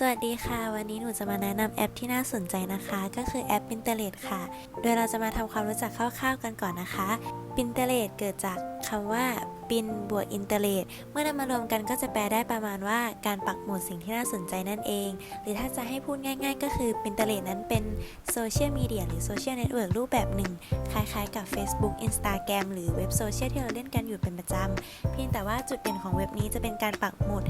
สวัสดีค่ะ วันนี้หนูจะมาแนะนำแอปที่น่าสนใจนะคะ ก็คือแอป Pinterest ค่ะ โดยเราจะมาทำความรู้จักคร่าวๆกันก่อนนะคะ Pinterest เกิดจากคำว่า ปิน บวกอินเตอร์เน็ตเมื่อนำมารวมกันก็จะแปลได้ประมาณว่าการปักหมุดสิ่งที่น่าสนใจนั่นเอง หรือถ้าจะให้พูดง่าย ๆ ก็คือ Pinterest นั้นเป็นโซเชียลมีเดียหรือโซเชียลเน็ตเวิร์กรูปแบบหนึ่ง คล้ายๆกับ Facebook Instagram หรือเว็บโซเชียลที่เราเล่นกันอยู่เป็นประจำ เพียงแต่ว่าจุดเด่นของเว็บนี้จะเป็นการปักหมุด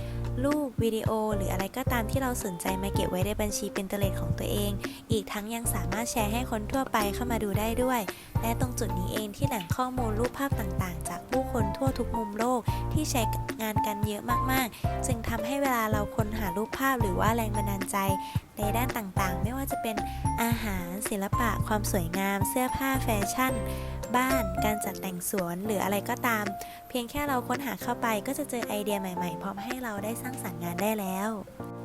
รูปวิดีโอ หรืออะไรก็ตามที่เราสนใจมาเก็บไว้ในบัญชี Pinterest ของตัวเอง อีกทั้งยังสามารถแชร์ให้คนทั่วไปเข้ามาดูได้ด้วย และตรงจุดนี้เองที่แหล่งข้อมูลรูปภาพต่างๆ จากผู้คนทั่วทุกมุมโลกที่ใช้งานกันเยอะมากๆจึงทำให้เวลาเราค้นหารูปภาพหรือว่าแรงบันดาลใจในด้านต่างๆ ไม่ว่าจะเป็นอาหารศิลปะ ความสวยงาม เสื้อผ้าแฟชั่น บ้าน การจัดแต่งสวนหรืออะไรก็ตาม เพียงแค่เราค้นหาเข้าไปก็จะเจอไอเดียใหม่ๆ พร้อมให้เราได้สร้างสรรค์งานได้แล้ว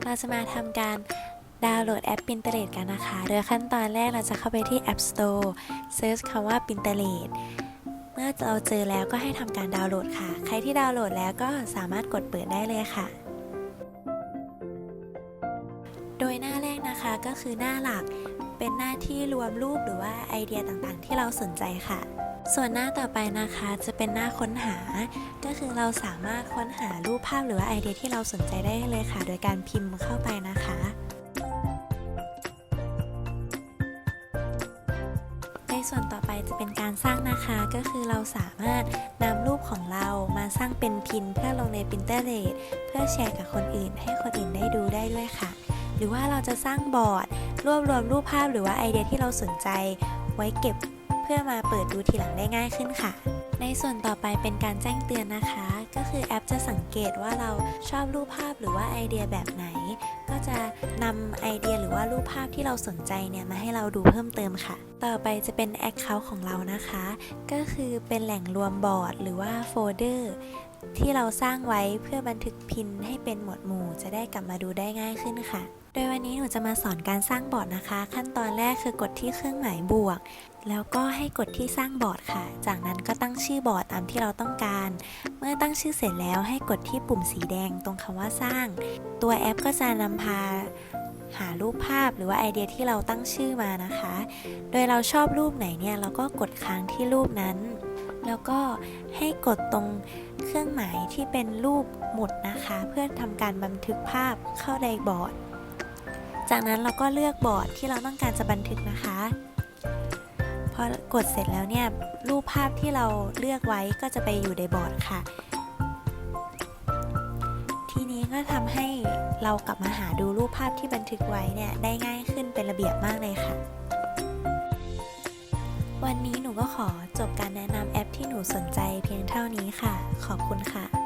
เราจะมาทำการดาวน์โหลดแอป Pinterest กันนะคะ โดยขั้นตอนแรกเราจะเข้าไปที่ App Store Search คำว่า Pinterest เมื่อเราเจอแล้วก็ให้ทำการดาวน์โหลดค่ะ ใครที่ดาวน์โหลดแล้วก็สามารถกดเปิดได้เลยค่ะ โดยหน้าแรกนะคะก็คือหน้าหลัก เป็นหน้าที่รวมรูปหรือว่าไอเดียต่างๆ ที่เราสนใจค่ะ ส่วนหน้าต่อไปนะคะจะเป็นหน้าค้นหา ก็คือเราสามารถค้นหารูปภาพหรือว่าไอเดียที่เราสนใจได้เลยค่ะ โดยการพิมพ์เข้าไปนะคะ ส่วนต่อไปจะเป็นการสร้างนะคะก็คือเราสามารถนำรูปของเรามาสร้างเป็นพินเพื่อลงใน Pinterest เพื่อแชร์กับคนอื่น ให้คนอื่นได้ดูได้ด้วยค่ะ หรือว่าเราจะสร้างบอร์ด รวบรวมรูปภาพหรือว่าไอเดียที่เราสนใจ ไว้เก็บเพื่อมาเปิดดูทีหลังได้ง่ายขึ้นค่ะ ในส่วนต่อไปเป็นการแจ้งเตือนนะคะ ก็คือแอปจะสังเกตว่าเราชอบรูปภาพหรือว่าไอเดียแบบไหน จะนำไอเดียหรือว่ารูปภาพที่เราสนใจเนี่ยมาให้เราดูเพิ่มเติมค่ะ ต่อไปจะเป็น Account ของเรานะคะ ก็คือเป็นแหล่งรวมบอร์ดหรือว่าโฟลเดอร์ที่เราสร้างไว้เพื่อบันทึกพินให้เป็นหมวดหมู่จะได้กลับมาดูได้ง่ายขึ้นค่ะ โดยวันนี้หนูจะมาสอนการสร้างบอร์ดนะคะ ขั้นตอนแรกคือกดที่เครื่องหมายบวก แล้วก็ให้กดที่สร้างบอร์ดค่ะ จากนั้นก็ตั้งชื่อบอร์ดตามที่เราต้องการ เมื่อตั้งชื่อเสร็จแล้วให้กดที่ปุ่มสีแดงตรงคำว่าสร้าง ตัวแอปก็จะนำพาหารูปภาพหรือว่าไอเดียที่เราตั้งชื่อมานะคะ โดยเราชอบรูปไหนเนี่ยเราก็กดค้างที่รูปนั้น แล้วก็ให้กดตรงเครื่องหมายที่เป็นรูปหมุดนะคะ เพื่อทำการบันทึกภาพเข้าในบอร์ด จากนั้นเราก็เลือกบอร์ดที่เราต้องการจะบันทึกนะคะ พอกดเสร็จแล้วเนี่ยรูปภาพที่เราเลือกไว้ก็จะไปอยู่ในบอร์ดค่ะ ทีนี้ก็ทำให้เรากลับมาหาดูรูปภาพที่บันทึกไว้เนี่ยได้ง่ายขึ้นเป็นระเบียบมากเลยค่ะ วันนี้หนูก็ขอจบการแนะนำแอปที่หนูสนใจเพียงเท่านี้ค่ะ ขอบคุณค่ะ